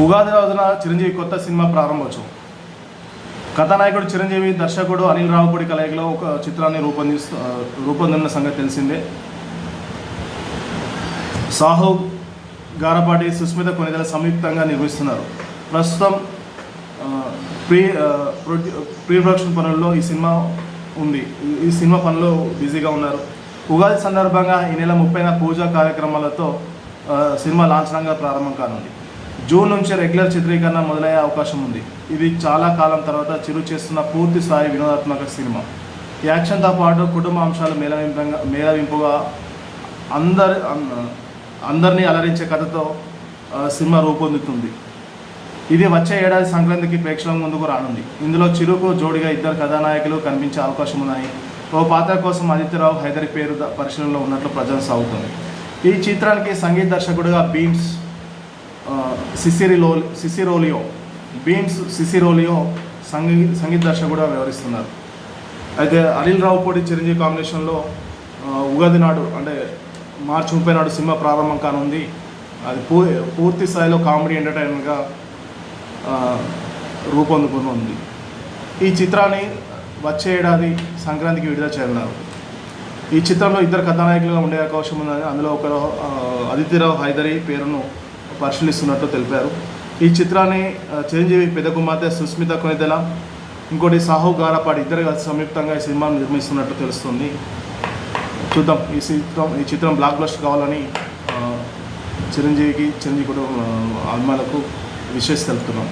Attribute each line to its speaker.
Speaker 1: ఉగాది రోజున చిరంజీవి కొత్త సినిమా ప్రారంభోత్సవం. కథానాయకుడు చిరంజీవి దర్శకుడు అనిల్ రావుపూడి కలయికలో ఒక చిత్రాన్ని రూపొందిస్తూ రూపొందిన సంగతి తెలిసిందే. సాహు గారపాటి సుస్మిత కొనిదల సంయుక్తంగా నిర్వహిస్తున్నారు. ప్రస్తుతం ప్రీ ప్రొడ్యూ- ప్రీ ప్రొడక్షన్ పనుల్లో ఈ సినిమా ఉంది. ఈ- సినిమా పనులు బిజీగా ఉన్నారు. ఉగాది సందర్భంగా ఈ నెల ముప్పైన పూజా కార్యక్రమాలతో సినిమా లాంఛనంగా ప్రారంభం కానుంది. జూన్ నుంచి రెగ్యులర్ చిత్రీకరణ మొదలయ్యే అవకాశం ఉంది. ఇది చాలా కాలం తర్వాత చిరు చేస్తున్న పూర్తి స్థాయి వినోదాత్మక సినిమా. యాక్షన్తో పాటు కుటుంబ అంశాలు మేళవింపంగా మేళవింపుగా అందరి అన్- అందరినీ అలరించే కథతో సినిమా రూపొందుతుంది. ఇది వచ్చే ఏడాది సంక్రాంతికి ప్రేక్షకుల ముందుకు రానుంది. ఇందులో చిరుకు జోడిగా ఇద్దరు కథానాయకులు కనిపించే అవకాశం ఉందని ఓ పాత్ర కోసం ఆదిత్యరావు హైదరి పేరు పరిశీలనలో ఉన్నట్లు ప్రజలు సాగుతుంది. ఈ చిత్రానికి సంగీత దర్శకుడిగా బీమ్స్ సిసిరిలో సిసిరోలియో బీమ్స్ సిసిరోలియో సంగీ సంగీత దర్శకుడిగా వ్యవహరిస్తున్నారు. అయితే అనిల్ రావుపూడి చిరంజీవి కాంబినేషన్లో ఉగాది నాడు అంటే మార్చి ముప్పై నాడు సినిమా ప్రారంభం కానుంది. అది పూ పూర్తి స్థాయిలో కామెడీ ఎంటర్టైన్మెంట్గా రూపొందుకుని ఉంది ఈ చిత్రాన్ని వచ్చే ఏడాది సంక్రాంతికి విడుదల చేయనున్నారు. ఈ చిత్రంలో ఇద్దరు కథానాయకులుగా ఉండే అవకాశం ఉందని అందులో ఒకరు అదితిరావు హైదరి పేరును పరిశీలిస్తున్నట్టు తెలిపారు. ఈ చిత్రాన్ని చిరంజీవి పెద్ద కుమార్తె సుస్మిత కొనిదెల ఇంకోటి సాహు గారపాడి ఇద్దరు కలిసి సంయుక్తంగా ఈ సినిమాను నిర్మిస్తున్నట్టు తెలుస్తుంది. చూద్దాం ఈ చిత్రం ఈ చిత్రం బ్లాక్ బస్టర్ కావాలని చిరంజీవికి చిరంజీవి కుటుంబ అభిమానులకు విషెస్ తెలుపుతున్నాం.